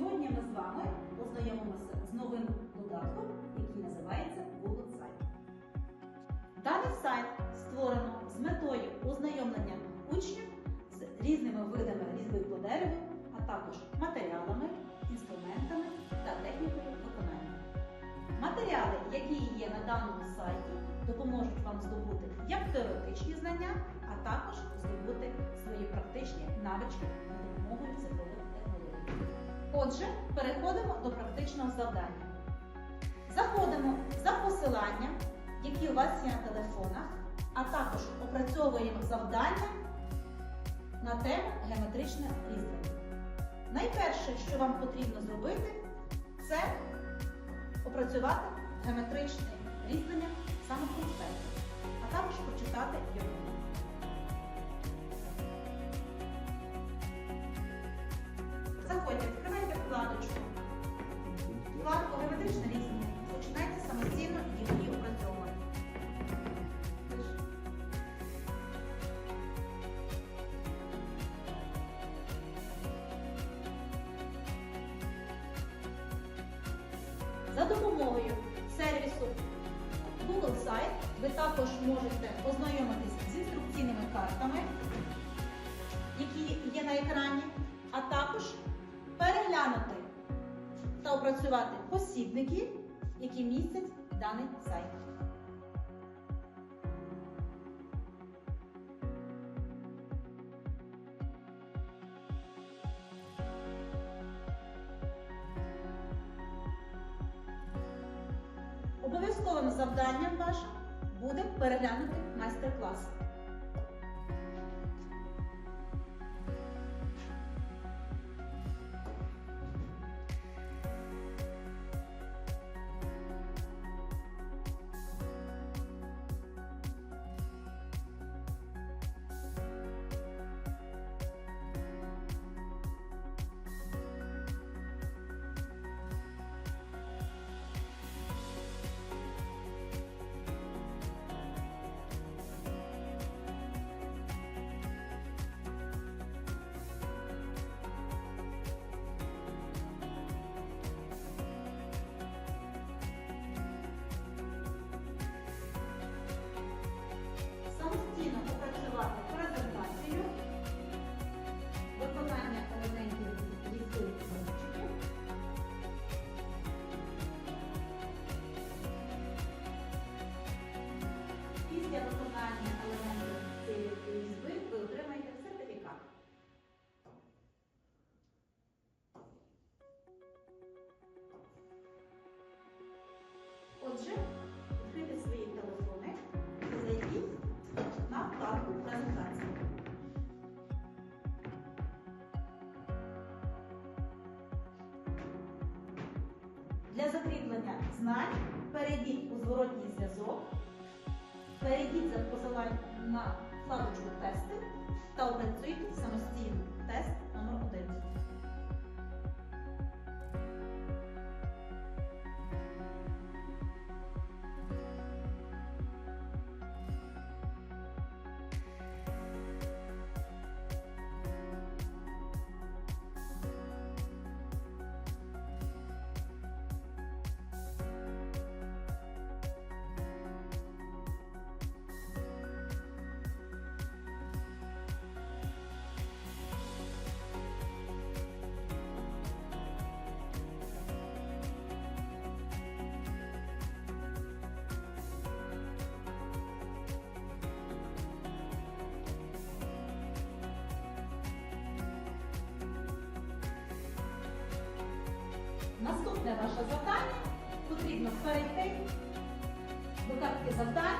Сьогодні ми з вами ознайомимося з новим додатком, який називається Google Сайт. Даний сайт створено з метою ознайомлення учнів з різними видами різьби по дереву, а також матеріалами, інструментами та технікою виконання. Матеріали, які є на даному сайті, допоможуть вам здобути як теоретичні знання, а також здобути свої практичні навички цифрових технологій. Отже, переходимо до практичного завдання. Заходимо за посиланням, які у вас є на телефонах, а також опрацьовуємо завдання на тему геометричне різьблення. Найперше, що вам потрібно зробити, це опрацювати геометричне різьблення саме За допомогою сервісу Google Site ви також можете ознайомитись з інструкційними картами, які є на екрані, а також переглянути та опрацювати посібники, які містять даний сайт. Обов'язковим завданням вашим буде переглянути майстер-клас. Для закріплення знань перейдіть у зворотній зв'язок, перейдіть за посиланням на вкладочку Тести та опрацюйте самостійно тест номер 1. Наступне наше завдання. Потрібно перейти до картки завдань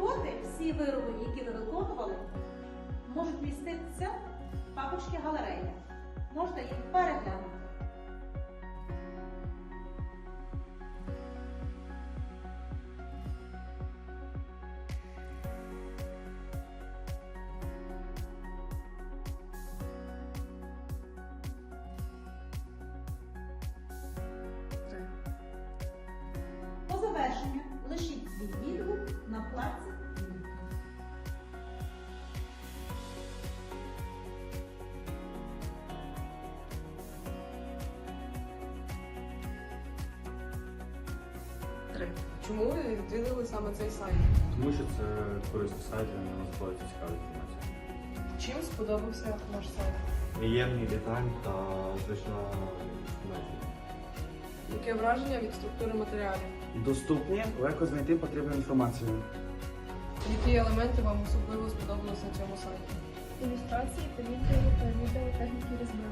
роботи, всі вироби, які ви виконували, можуть міститися в папочці галереї. Можна їх переглянути. Чому ви відвідали саме цей сайт? Тому що це корисний сайт, і на ньому знаходиться цікава інформація. Чим сподобався наш сайт? Приємний дизайн та зручна інформація. Яке враження від структури матеріалів? Доступні, легко знайти потрібну інформацію. Які елементи вам особливо сподобалися на цьому сайті? ілюстрації та відео та відео техніки різьби.